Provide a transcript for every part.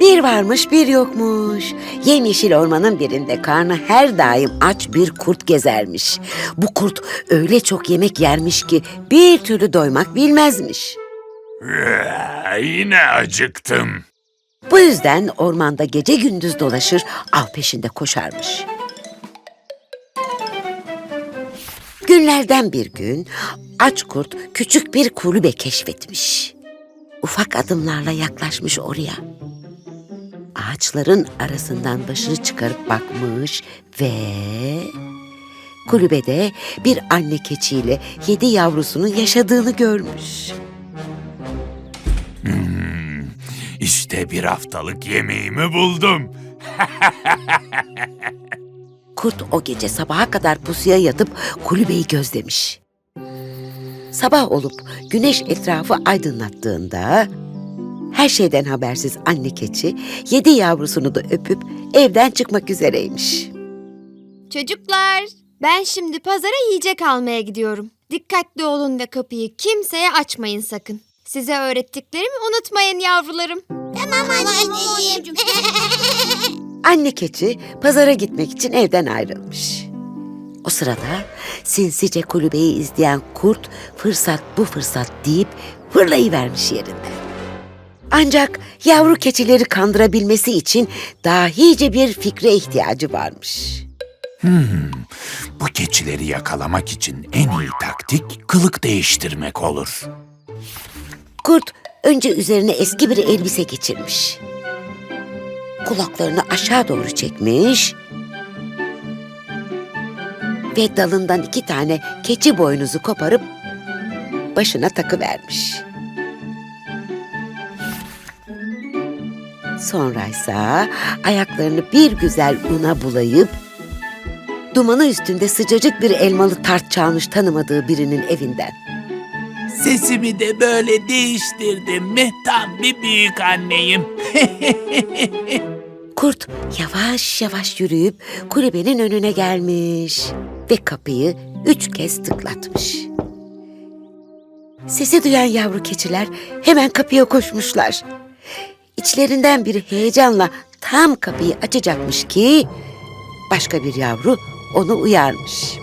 Bir varmış bir yokmuş. Yemyeşil ormanın birinde karnı her daim aç bir kurt gezermiş. Bu kurt öyle çok yemek yermiş ki bir türlü doymak bilmezmiş. Ee, Yine acıktım. Bu yüzden ormanda gece gündüz dolaşır, av peşinde koşarmış. Günlerden bir gün aç kurt küçük bir kulübe keşfetmiş. Ufak adımlarla yaklaşmış oraya. Ağaçların arasından başını çıkarıp bakmış ve kulübede bir anne keçiyle yedi yavrusunun yaşadığını görmüş. İşte bir haftalık yemeğimi buldum. Kurt o gece sabaha kadar pusuya yatıp kulübeyi gözlemiş. Sabah olup güneş etrafı aydınlattığında her şeyden habersiz anne keçi yedi yavrusunu da öpüp evden çıkmak üzereymiş. Çocuklar, ben şimdi pazara yiyecek almaya gidiyorum. Dikkatli olun ve kapıyı kimseye açmayın sakın. Size öğrettiklerimi unutmayın yavrularım. Tamam anneciğim. Anne keçi pazara gitmek için evden ayrılmış. O sırada sinsice kulübeyi izleyen kurt fırsat bu fırsat deyip fırlayıvermiş yerinden. Ancak yavru keçileri kandırabilmesi için dahice bir fikre ihtiyacı varmış. Bu keçileri yakalamak için en iyi taktik kılık değiştirmek olur. Kurt önce üzerine eski bir elbise geçirmiş. Kulaklarını aşağı doğru çekmiş ve dalından iki tane keçi boynuzu koparıp başına takıvermiş. Sonraysa ayaklarını bir güzel una bulayıp dumanı üstünde sıcacık bir elmalı tart çalmış tanımadığı birinin evinden. Sesimi de böyle değiştirdim mi tam bir büyük anneyim. Kurt yavaş yavaş yürüyüp kulübenin önüne gelmiş ve kapıyı üç kez tıklatmış. Sesi duyan yavru keçiler hemen kapıya koşmuşlar. İçlerinden biri heyecanla tam kapıyı açacakmış ki başka bir yavru onu uyarmış.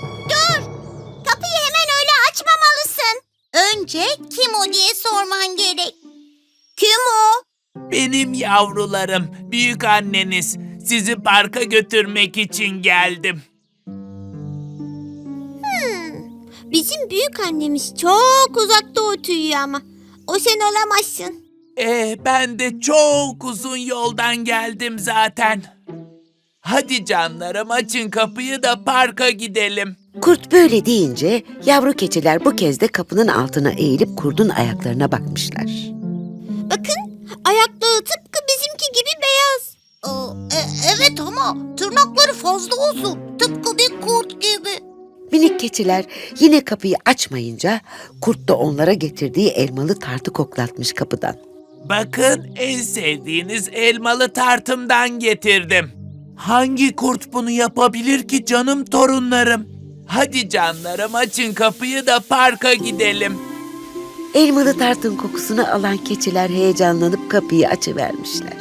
Kapıyı hemen öyle açmamalısın. Önce kim o diye sorman gerek. Kim o? Benim yavrularım, büyük anneniz. Sizi parka götürmek için geldim. Bizim büyük annemiz çok uzakta oturuyor ama. O sen olamazsın. Ee, ben de çok uzun yoldan geldim zaten. Hadi canlarım açın kapıyı da parka gidelim. Kurt böyle deyince yavru keçiler bu kez de kapının altına eğilip kurdun ayaklarına bakmışlar. Bakın ayakları tıpkı bizimki gibi beyaz. e, evet ama tırnakları fazla uzun. Tıpkı bir kurt gibi. Minik keçiler yine kapıyı açmayınca kurt da onlara getirdiği elmalı tartı koklatmış kapıdan. Bakın en sevdiğiniz elmalı tartımdan getirdim. Hangi kurt bunu yapabilir ki canım torunlarım? Hadi canlarım açın kapıyı da parka gidelim. Elmalı tartın kokusunu alan keçiler heyecanlanıp kapıyı açıvermişler.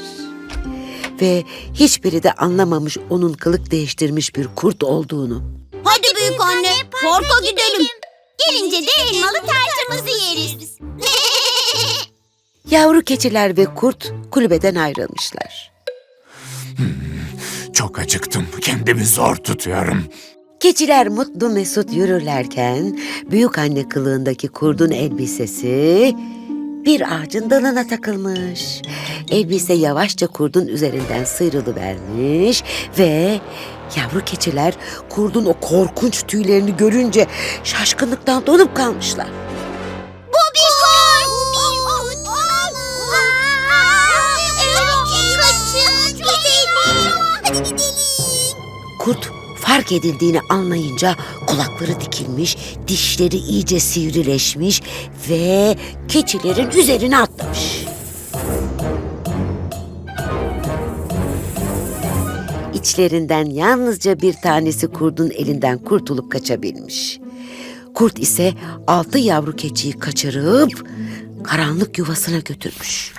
Ve hiçbiri de anlamamış onun kılık değiştirmiş bir kurt olduğunu. Hadi, büyük anne, parka gidelim. Gelince de elmalı tartımızı yeriz. Yavru keçiler ve kurt kulübeden ayrılmışlar. Çok acıktım. Kendimi zor tutuyorum. Keçiler mutlu mesut yürürlerken büyük anne kılığındaki kurdun elbisesi bir ağacın dalına takılmış. Elbise yavaşça kurdun üzerinden sıyrılıvermiş ve yavru keçiler kurdun o korkunç tüylerini görünce şaşkınlıktan donup kalmışlar. Kurt fark edildiğini anlayınca kulakları dikilmiş, dişleri iyice sivrileşmiş ve keçilerin üzerine atlamış. İçlerinden yalnızca bir tanesi kurdun elinden kurtulup kaçabilmiş. Kurt ise altı yavru keçiyi kaçırıp karanlık yuvasına götürmüş.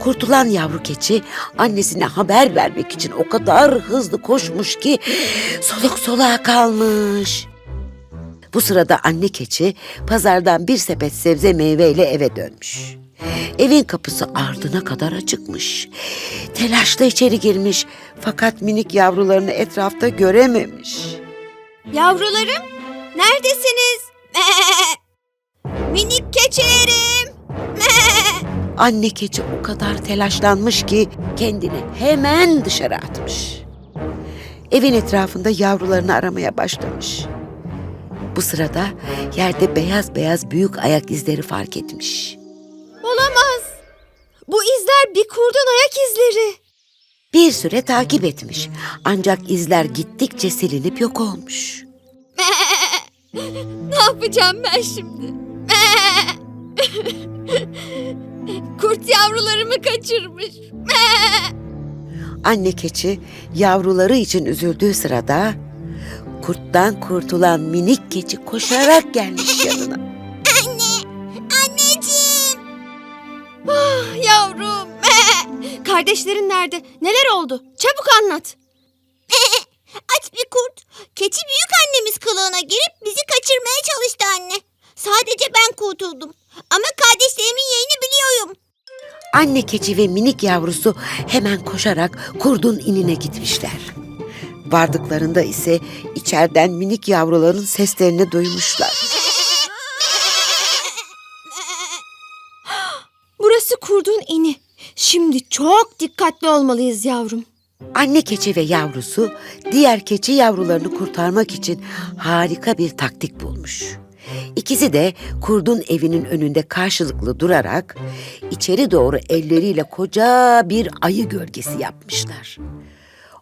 Kurtulan yavru keçi annesine haber vermek için o kadar hızlı koşmuş ki soluk soluğa kalmış. Bu sırada anne keçi pazardan bir sepet sebze meyveyle eve dönmüş. Evin kapısı ardına kadar açıkmış. Telaşla içeri girmiş fakat minik yavrularını etrafta görememiş. Yavrularım, neredesiniz? Minik keçilerim. Anne keçi o kadar telaşlanmış ki kendini hemen dışarı atmış. Evin etrafında yavrularını aramaya başlamış. Bu sırada yerde beyaz beyaz büyük ayak izleri fark etmiş. Olamaz. Bu izler bir kurdun ayak izleri. Bir süre takip etmiş. Ancak izler gittikçe silinip yok olmuş. Ne yapacağım ben şimdi? Kurt yavrularımı kaçırmış. Anne keçi yavruları için üzüldüğü sırada kurttan kurtulan minik keçi koşarak gelmiş yanına. Anneciğim. Yavrum. Kardeşlerin nerede? Neler oldu? Çabuk anlat. Aç bir kurt. Keçi büyük annemiz kılığına girip bizi kaçırmaya çalıştı anne. Sadece ben kurtuldum. Ama kardeşlerimin yerini biliyorum. Anne keçi ve minik yavrusu hemen koşarak kurdun inine gitmişler. Vardıklarında ise içeriden minik yavruların seslerini duymuşlar. Burası kurdun ini. Şimdi çok dikkatli olmalıyız yavrum. Anne keçi ve yavrusu diğer keçi yavrularını kurtarmak için harika bir taktik bulmuş. İkisi de kurdun evinin önünde karşılıklı durarak içeri doğru elleriyle koca bir ayı gölgesi yapmışlar.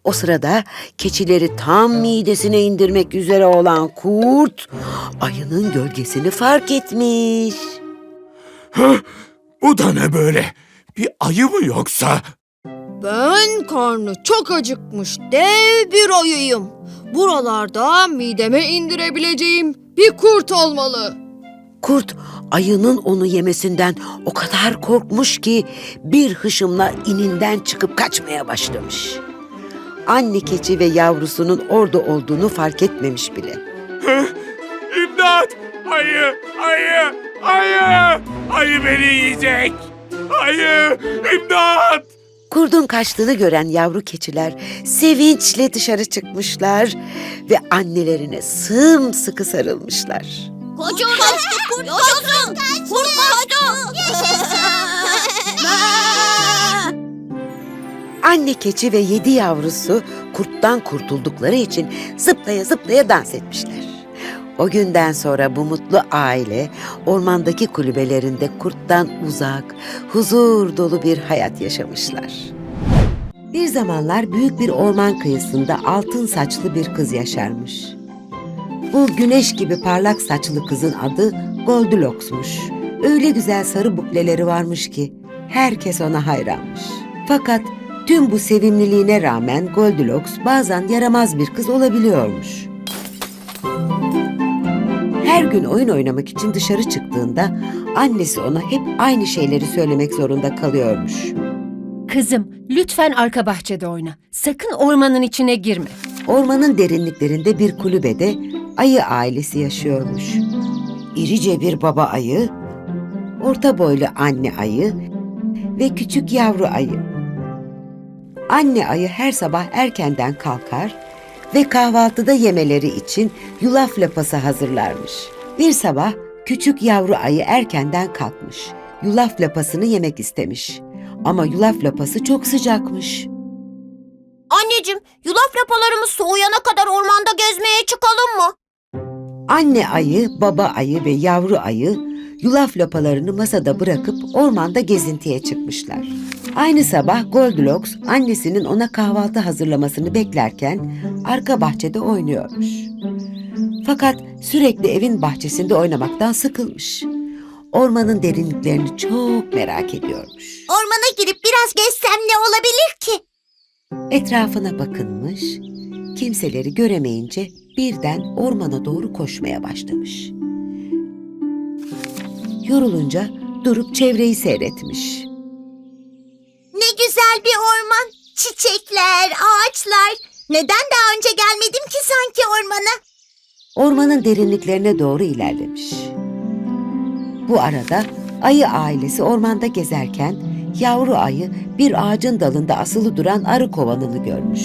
O sırada keçileri tam midesine indirmek üzere olan kurt ayının gölgesini fark etmiş. Bu da ne böyle? Bir ayı mı yoksa? Ben karnı çok acıkmış dev bir ayıyım. Buralarda mideme indirebileceğim bir kurt olmalı. Kurt ayının onu yemesinden o kadar korkmuş ki bir hışımla ininden çıkıp kaçmaya başlamış. Anne keçi ve yavrusunun orada olduğunu fark etmemiş bile. İmdat! Ayı! Ayı! Ayı! Ayı beni yiyecek! Ayı! İmdat! Kurdun kaçtığını gören yavru keçiler sevinçle dışarı çıkmışlar ve annelerine sımsıkı sarılmışlar. Kurt kaçtı, kurt kaçtı. Kurt kaçtı. Anne keçi ve yedi yavrusu kurttan kurtuldukları için zıplaya zıplaya dans etmişler. O günden sonra bu mutlu aile ormandaki kulübelerinde kurttan uzak, huzur dolu bir hayat yaşamışlar. Bir zamanlar büyük bir orman kıyısında altın saçlı bir kız yaşarmış. Bu güneş gibi parlak saçlı kızın adı Goldilocks'muş. Öyle güzel sarı bukleleri varmış ki herkes ona hayranmış. Fakat tüm bu sevimliliğine rağmen Goldilocks bazen yaramaz bir kız olabiliyormuş. Her gün oyun oynamak için dışarı çıktığında annesi ona hep aynı şeyleri söylemek zorunda kalıyormuş. Kızım, lütfen arka bahçede oyna. Sakın ormanın içine girme. Ormanın derinliklerinde bir kulübede ayı ailesi yaşıyormuş. İrice bir baba ayı, orta boylu anne ayı ve küçük yavru ayı. Anne ayı her sabah erkenden kalkar ve kahvaltıda yemeleri için yulaf lapası hazırlarmış. Bir sabah küçük yavru ayı erkenden kalkmış. Yulaf lapasını yemek istemiş. Ama yulaf lapası çok sıcakmış. Anneciğim, yulaf lapalarımız soğuyana kadar ormanda gezmeye çıkalım mı? Anne ayı, baba ayı ve yavru ayı yulaf lapalarını masada bırakıp ormanda gezintiye çıkmışlar. Aynı sabah Goldilocks annesinin ona kahvaltı hazırlamasını beklerken arka bahçede oynuyormuş. Fakat sürekli evin bahçesinde oynamaktan sıkılmış. Ormanın derinliklerini çok merak ediyormuş. Ormana girip biraz gezsem ne olabilir ki? Etrafına bakınmış, kimseleri göremeyince birden ormana doğru koşmaya başlamış. Yorulunca durup çevreyi seyretmiş. Güzel bir orman. Çiçekler, ağaçlar. Neden daha önce gelmedim ki sanki ormana? Ormanın derinliklerine doğru ilerlemiş. Bu arada ayı ailesi ormanda gezerken yavru ayı bir ağacın dalında asılı duran arı kovanını görmüş.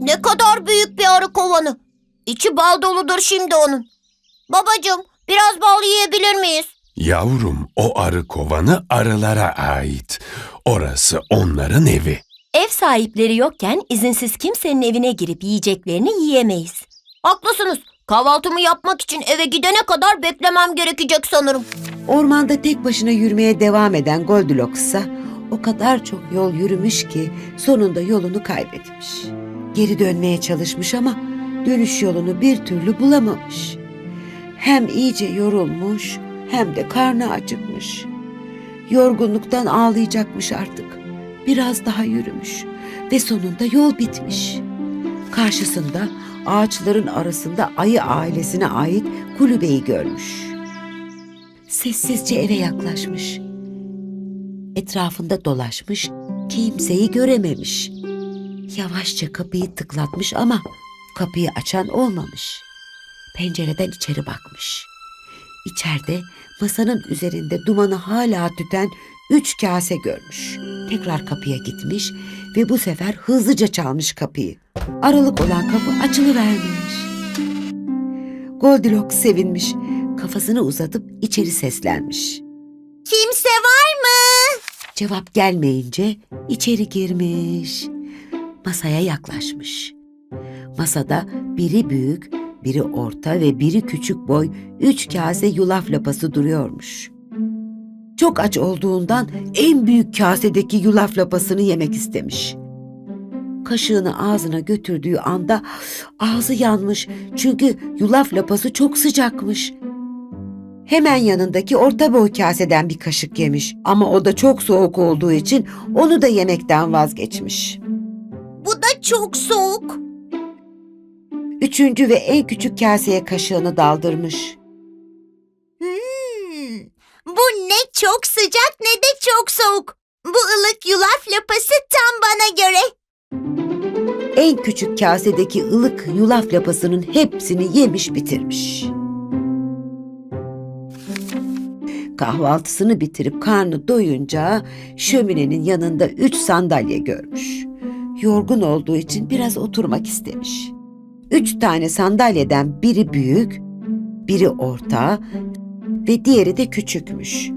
Ne kadar büyük bir arı kovanı. İçi bal doludur şimdi onun. Babacığım biraz bal yiyebilir miyiz? Yavrum, o arı kovanı arılara ait. Orası onların evi. Ev sahipleri yokken izinsiz kimsenin evine girip yiyeceklerini yiyemeyiz. Haklısınız. Kahvaltımı yapmak için eve gidene kadar beklemem gerekecek sanırım. Ormanda tek başına yürümeye devam eden Goldilocks ise o kadar çok yol yürümüş ki sonunda yolunu kaybetmiş. Geri dönmeye çalışmış ama dönüş yolunu bir türlü bulamamış. Hem iyice yorulmuş hem de karnı acıkmış. Yorgunluktan ağlayacakmış artık. Biraz daha yürümüş ve sonunda yol bitmiş. Karşısında ağaçların arasında ayı ailesine ait kulübeyi görmüş. Sessizce eve yaklaşmış. Etrafında dolaşmış, kimseyi görememiş. Yavaşça kapıyı tıklatmış ama kapıyı açan olmamış. Pencereden içeri bakmış. İçeride masanın üzerinde dumanı hala tüten üç kase görmüş. Tekrar kapıya gitmiş ve bu sefer hızlıca çalmış kapıyı. Aralık olan kapı açılıvermiş. Goldilocks sevinmiş. Kafasını uzatıp içeri seslenmiş. Kimse var mı? Cevap gelmeyince içeri girmiş. Masaya yaklaşmış. Masada biri büyük, biri orta ve biri küçük boy üç kase yulaf lapası duruyormuş. Çok aç olduğundan en büyük kasedeki yulaf lapasını yemek istemiş. Kaşığını ağzına götürdüğü anda ağzı yanmış çünkü yulaf lapası çok sıcakmış. Hemen yanındaki orta boy kaseden bir kaşık yemiş ama o da çok soğuk olduğu için onu da yemekten vazgeçmiş. Bu da çok soğuk. Üçüncü ve en küçük kaseye kaşığını daldırmış. Hmm, bu ne çok sıcak ne de çok soğuk. Bu ılık yulaf lapası tam bana göre. En küçük kasedeki ılık yulaf lapasının hepsini yemiş bitirmiş. Kahvaltısını bitirip karnı doyunca şöminenin yanında üç sandalye görmüş. Yorgun olduğu için biraz oturmak istemiş. Üç tane sandalyeden biri büyük, biri orta ve diğeri de küçükmüş.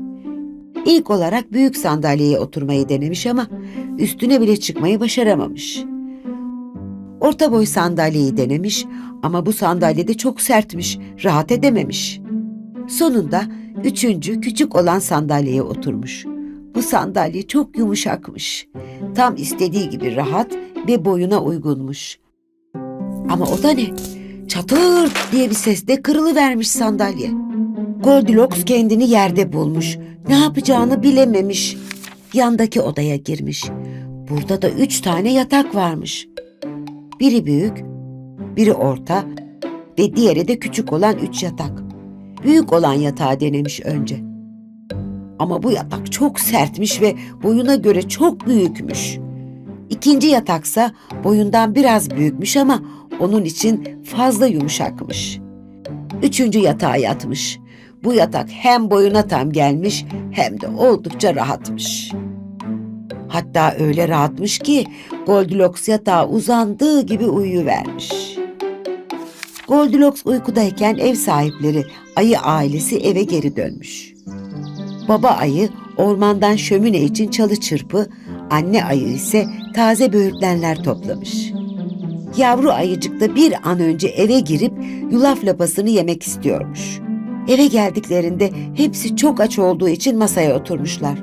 İlk olarak büyük sandalyeye oturmayı denemiş ama üstüne bile çıkmayı başaramamış. Orta boy sandalyeyi denemiş ama bu sandalye de çok sertmiş, rahat edememiş. Sonunda üçüncü küçük olan sandalyeye oturmuş. Bu sandalye çok yumuşakmış. Tam istediği gibi rahat ve boyuna uygunmuş. Ama o da ne? Çatır diye bir sesle kırılıvermiş sandalye. Goldilocks kendini yerde bulmuş. Ne yapacağını bilememiş. Yandaki odaya girmiş. Burada da üç tane yatak varmış. Biri büyük, biri orta ve diğeri de küçük olan üç yatak. Büyük olan yatağı denemiş önce. Ama bu yatak çok sertmiş ve boyuna göre çok büyükmüş. İkinci yataksa boyundan biraz büyükmüş ama onun için fazla yumuşakmış. Üçüncü yatağa yatmış. Bu yatak hem boyuna tam gelmiş hem de oldukça rahatmış. Hatta öyle rahatmış ki Goldilocks yatağa uzandığı gibi uyuyuvermiş. Goldilocks uykudayken ev sahipleri ayı ailesi eve geri dönmüş. Baba ayı ormandan şömine için çalı çırpı, anne ayı ise taze böğürtlenler toplamış. Yavru ayıcık da bir an önce eve girip yulaf lapasını yemek istiyormuş. Eve geldiklerinde hepsi çok aç olduğu için masaya oturmuşlar.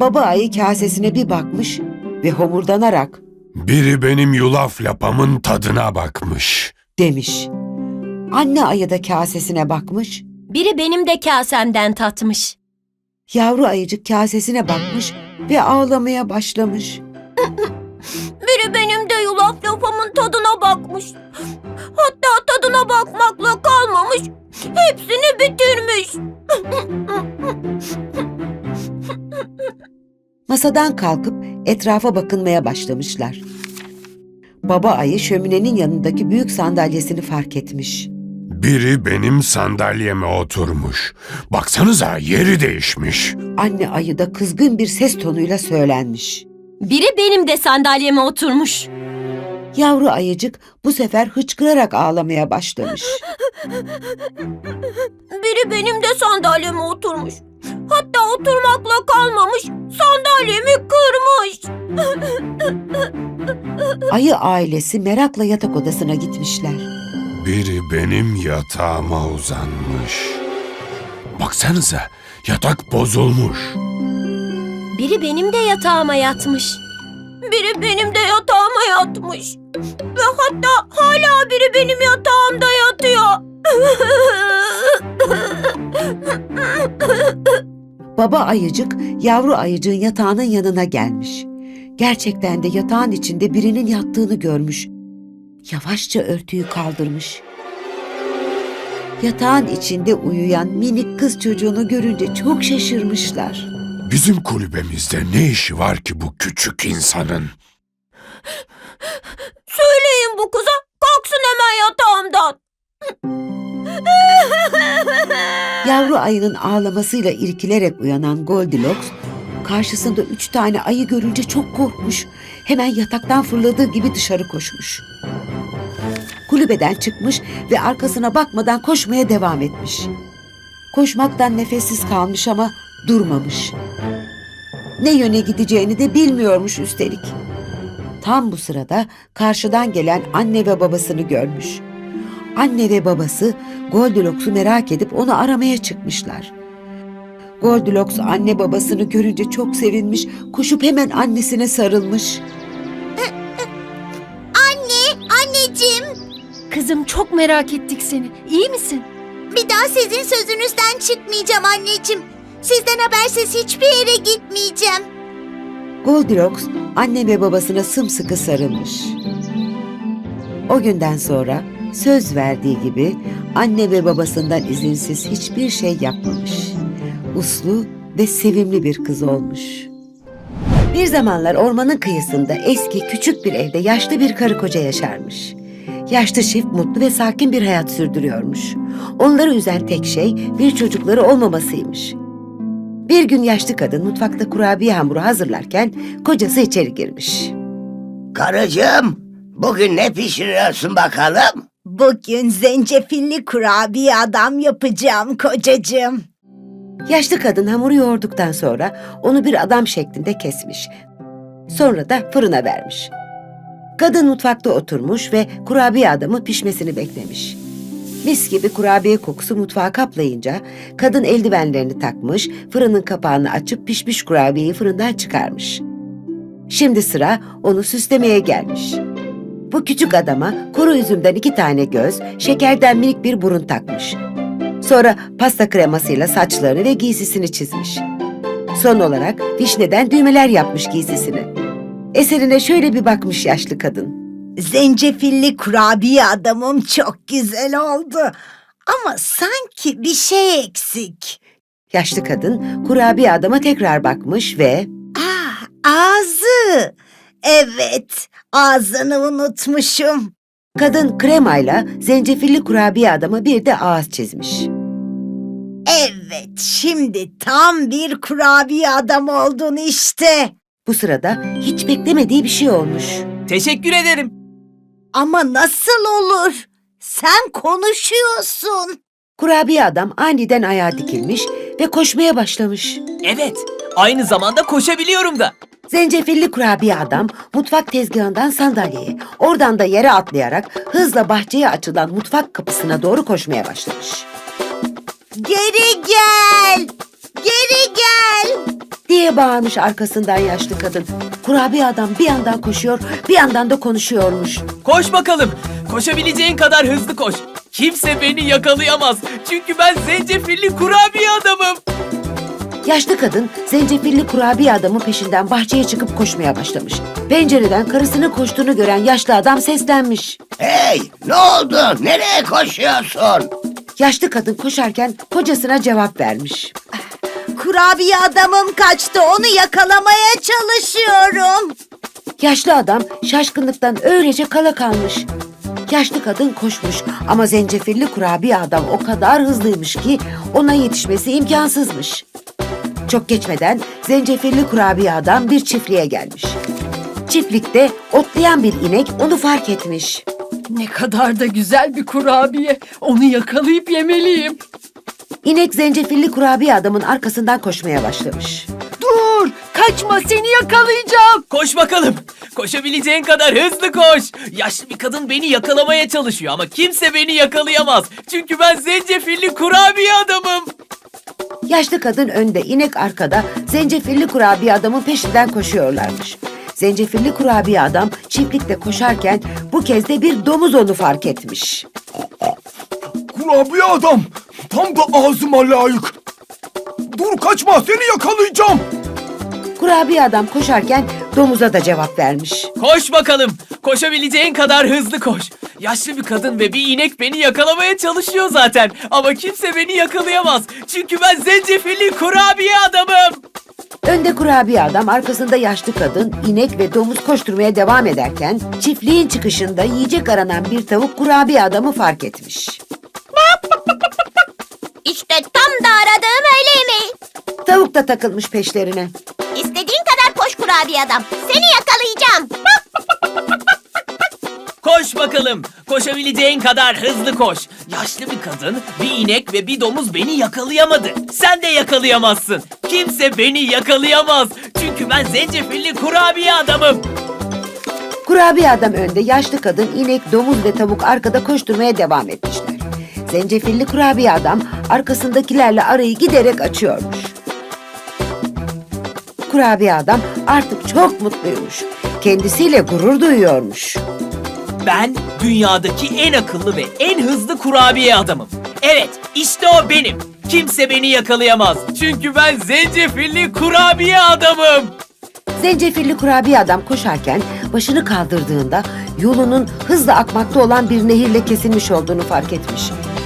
Baba ayı kasesine bir bakmış ve homurdanarak Biri benim yulaf lapamın tadına bakmış. demiş. Anne ayı da kasesine bakmış, Biri benim de kasemden tatmış. yavru ayıcık kasesine bakmış ve ağlamaya başlamış. Biri benim de yulaf lapamın tadına bakmış. Hatta tadına bakmakla kalmamış. Hepsini bitirmiş. Masadan kalkıp etrafa bakınmaya başlamışlar. Baba ayı şöminenin yanındaki büyük sandalyesini fark etmiş. Biri benim sandalyeme oturmuş. Baksanıza yeri değişmiş. Anne ayı da kızgın bir ses tonuyla söylenmiş. Biri benim de sandalyeme oturmuş. Yavru ayıcık bu sefer hıçkırarak ağlamaya başlamış. Biri benim de sandalyeme oturmuş. Hatta oturmakla kalmamış, sandalyemi kırmış. Ayı ailesi merakla yatak odasına gitmişler. Biri benim yatağıma uzanmış. Baksanıza yatak bozulmuş. Biri benim de yatağıma yatmış. Biri benim de yatmış. Ve hatta hala biri benim yatağımda yatıyor. Baba ayıcık yavru ayıcığın yatağının yanına gelmiş. Gerçekten de yatağın içinde birinin yattığını görmüş. Yavaşça örtüyü kaldırmış. Yatağın içinde uyuyan minik kız çocuğunu görünce çok şaşırmışlar. Bizim kulübemizde ne işi var ki bu küçük insanın? Söyleyin bu kıza kalksın hemen yatağımdan. Yavru ayının ağlamasıyla irkilerek uyanan Goldilocks, karşısında üç tane ayı görünce çok korkmuş. Hemen yataktan fırladığı gibi dışarı koşmuş. Kulübeden çıkmış ve arkasına bakmadan koşmaya devam etmiş. Koşmaktan nefessiz kalmış ama durmamış. Ne yöne gideceğini de bilmiyormuş üstelik. Tam bu sırada karşıdan gelen anne ve babasını görmüş. Anne ve babası Goldilocks'u merak edip onu aramaya çıkmışlar. Goldilocks anne babasını görünce çok sevinmiş, koşup hemen annesine sarılmış. Anne, anneciğim. Kızım çok merak ettik seni. İyi misin? Bir daha sizin sözünüzden çıkmayacağım anneciğim. Sizden habersiz hiçbir yere gitmeyeceğim. Goldilocks anne ve babasına sımsıkı sarılmış. O günden sonra söz verdiği gibi anne ve babasından izinsiz hiçbir şey yapmamış. Uslu ve sevimli bir kız olmuş. Bir zamanlar ormanın kıyısında eski küçük bir evde yaşlı bir karı koca yaşarmış. Yaşlı çift mutlu ve sakin bir hayat sürdürüyormuş. Onları üzen tek şey bir çocukları olmamasıymış. Bir gün yaşlı kadın mutfakta kurabiye hamuru hazırlarken kocası içeri girmiş. Karıcığım, bugün ne pişiriyorsun bakalım? Bugün zencefilli kurabiye adam yapacağım kocacığım. Yaşlı kadın hamuru yoğurduktan sonra onu bir adam şeklinde kesmiş. Sonra da fırına vermiş. Kadın mutfakta oturmuş ve kurabiye adamı pişmesini beklemiş. Mis gibi kurabiye kokusu mutfağı kaplayınca kadın eldivenlerini takmış, fırının kapağını açıp pişmiş kurabiyeyi fırından çıkarmış. Şimdi sıra onu süslemeye gelmiş. Bu küçük adama kuru üzümden iki tane göz, şekerden minik bir burun takmış. Sonra pasta kremasıyla saçlarını ve giysisini çizmiş. Son olarak vişneden düğmeler yapmış giysisini. Eserine şöyle bir bakmış yaşlı kadın. Zencefilli kurabiye adamım çok güzel oldu. Ama sanki bir şey eksik. Yaşlı kadın kurabiye adama tekrar bakmış ve Ah, ağzı. Evet, ağzını unutmuşum. kadın kremayla zencefilli kurabiye adama bir de ağız çizmiş. Evet, şimdi tam bir kurabiye adam oldun işte. Bu sırada hiç beklemediği bir şey olmuş. Teşekkür ederim. Ama nasıl olur? Sen konuşuyorsun. Kurabiye adam aniden ayağa dikilmiş ve koşmaya başlamış. Evet, aynı zamanda koşabiliyorum da. Zencefilli kurabiye adam mutfak tezgahından sandalyeye, oradan da yere atlayarak hızla bahçeye açılan mutfak kapısına doğru koşmaya başlamış. Geri gel. Geri gel. Diye bağırmış arkasından yaşlı kadın. Kurabiye adam bir yandan koşuyor, bir yandan da konuşuyormuş. Koş bakalım. Koşabileceğin kadar hızlı koş. Kimse beni yakalayamaz. Çünkü ben zencefilli kurabiye adamım. Yaşlı kadın zencefilli kurabiye adamın peşinden bahçeye çıkıp koşmaya başlamış. Pencereden karısının koştuğunu gören yaşlı adam seslenmiş. Hey, ne oldu? Nereye koşuyorsun? Yaşlı kadın koşarken kocasına cevap vermiş. Kurabiye adamım kaçtı. Onu yakalamaya çalışıyorum. Yaşlı adam şaşkınlıktan öylece kala kalmış. Yaşlı kadın koşmuş ama zencefilli kurabiye adam o kadar hızlıymış ki ona yetişmesi imkansızmış. Çok geçmeden zencefilli kurabiye adam bir çiftliğe gelmiş. Çiftlikte otlayan bir inek onu fark etmiş. Ne kadar da güzel bir kurabiye. Onu yakalayıp yemeliyim. İnek zencefilli kurabiye adamın arkasından koşmaya başlamış. Dur! Kaçma seni yakalayacağım. Koş bakalım. Koşabileceğin kadar hızlı koş. Yaşlı bir kadın beni yakalamaya çalışıyor ama kimse beni yakalayamaz. Çünkü ben zencefilli kurabiye adamım. Yaşlı kadın önde, inek arkada zencefilli kurabiye adamın peşinden koşuyorlarmış. Zencefilli kurabiye adam çiftlikte koşarken bu kez de bir domuz onu fark etmiş. Kurabiye adam. Tam da ağzıma layık. Dur kaçma seni yakalayacağım. Kurabiye adam koşarken domuza da cevap vermiş. Koş bakalım. Koşabileceğin kadar hızlı koş. Yaşlı bir kadın ve bir inek beni yakalamaya çalışıyor zaten. Ama kimse beni yakalayamaz. Çünkü ben zencefilli kurabiye adamım. Önde kurabiye adam, arkasında yaşlı kadın, inek ve domuz koşturmaya devam ederken çiftliğin çıkışında yiyecek aranan bir tavuk kurabiye adamı fark etmiş. İşte tam da aradığım öğle yemeği. Tavuk da takılmış peşlerine. İstediğin kadar koş kurabiye adam. Seni yakalayacağım. Koş bakalım. Koşabileceğin kadar hızlı koş. Yaşlı bir kadın, bir inek ve bir domuz beni yakalayamadı. Sen de yakalayamazsın. Kimse beni yakalayamaz. Çünkü ben zencefilli kurabiye adamım. Kurabiye adam önde, yaşlı kadın, inek, domuz ve tavuk arkada koşturmaya devam etmişler. Zencefilli kurabiye adam arkasındakilerle arayı giderek açıyormuş. Kurabiye adam artık çok mutluymuş. Kendisiyle gurur duyuyormuş. Ben dünyadaki en akıllı ve en hızlı kurabiye adamım. Evet, işte o benim. Kimse beni yakalayamaz. Çünkü ben zencefilli kurabiye adamım. Zencefilli kurabiye adam koşarken başını kaldırdığında yolunun hızla akmakta olan bir nehirle kesilmiş olduğunu fark etmiş.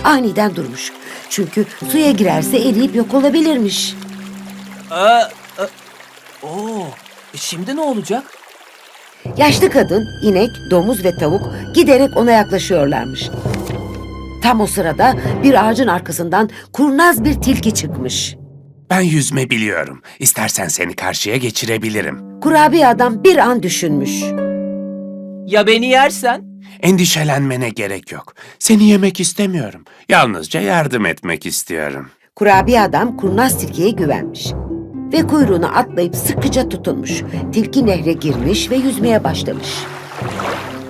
Aniden durmuş. Çünkü suya girerse eriyip yok olabilirmiş. Aa, e, oo, e şimdi ne olacak? Yaşlı kadın, inek, domuz ve tavuk giderek ona yaklaşıyorlarmış. Tam o sırada bir ağacın arkasından kurnaz bir tilki çıkmış. Ben yüzme biliyorum. İstersen seni karşıya geçirebilirim. Kurabiye adam bir an düşünmüş. Ya beni yersen? Endişelenmene gerek yok. Seni yemek istemiyorum. Yalnızca yardım etmek istiyorum. Kurabiye adam kurnaz tilkiye güvenmiş. Ve kuyruğunu atlayıp sıkıca tutunmuş. Tilki nehre girmiş ve yüzmeye başlamış.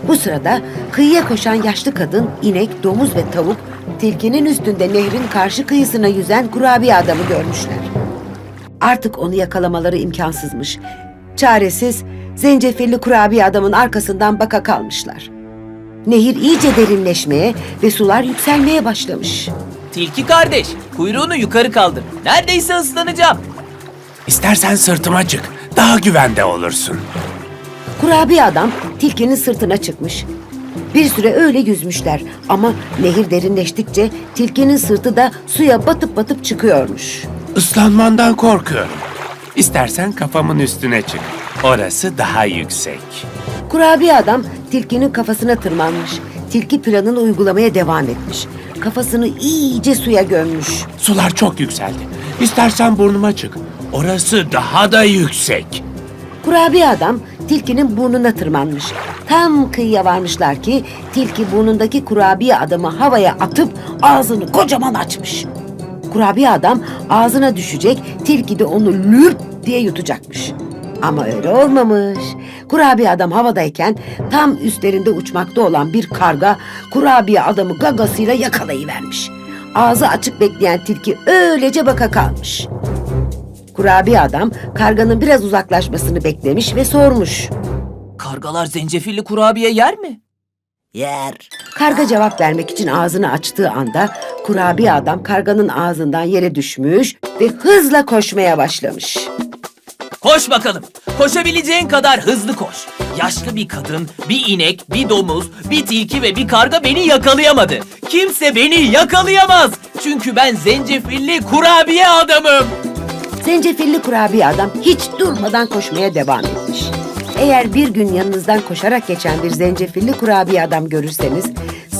Bu sırada kıyıya koşan yaşlı kadın, inek, domuz ve tavuk tilkinin üstünde nehrin karşı kıyısına yüzen kurabiye adamı görmüşler. Artık onu yakalamaları imkansızmış. Çaresiz zencefilli kurabiye adamın arkasından baka kalmışlar. Nehir iyice derinleşmeye ve sular yükselmeye başlamış. Tilki kardeş, kuyruğunu yukarı kaldır. Neredeyse ıslanacağım. İstersen sırtıma çık. Daha güvende olursun. Kurabiye adam tilkinin sırtına çıkmış. Bir süre öyle yüzmüşler ama nehir derinleştikçe tilkinin sırtı da suya batıp batıp çıkıyormuş. Islanmandan korkuyorum. İstersen kafamın üstüne çık. Orası daha yüksek. Kurabiye adam tilkinin kafasına tırmanmış. Tilki planını uygulamaya devam etmiş. Kafasını iyice suya gömmüş. Sular çok yükseldi. İstersen burnuma çık. Orası daha da yüksek. Kurabiye adam tilkinin burnuna tırmanmış. Tam kıyıya varmışlar ki tilki burnundaki kurabiye adamı havaya atıp ağzını kocaman açmış. Kurabiye adam ağzına düşecek, tilki de onu lüp diye yutacakmış. Ama öyle olmamış. Kurabiye adam havadayken tam üstlerinde uçmakta olan bir karga kurabiye adamı gagasıyla yakalayıvermiş. Ağzı açık bekleyen tilki öylece baka kalmış. Kurabiye adam karganın biraz uzaklaşmasını beklemiş ve sormuş. Kargalar zencefilli kurabiye yer mi? Yer. Karga cevap vermek için ağzını açtığı anda kurabiye adam karganın ağzından yere düşmüş ve hızla koşmaya başlamış. Koş bakalım. Koşabileceğin kadar hızlı koş. Yaşlı bir kadın, bir inek, bir domuz, bir tilki ve bir karga beni yakalayamadı. Kimse beni yakalayamaz. Çünkü ben zencefilli kurabiye adamım. Zencefilli kurabiye adam hiç durmadan koşmaya devam etmiş. Eğer bir gün yanınızdan koşarak geçen bir zencefilli kurabiye adam görürseniz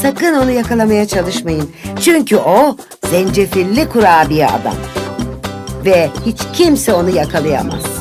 sakın onu yakalamaya çalışmayın. Çünkü o zencefilli kurabiye adam. Ve hiç kimse onu yakalayamaz.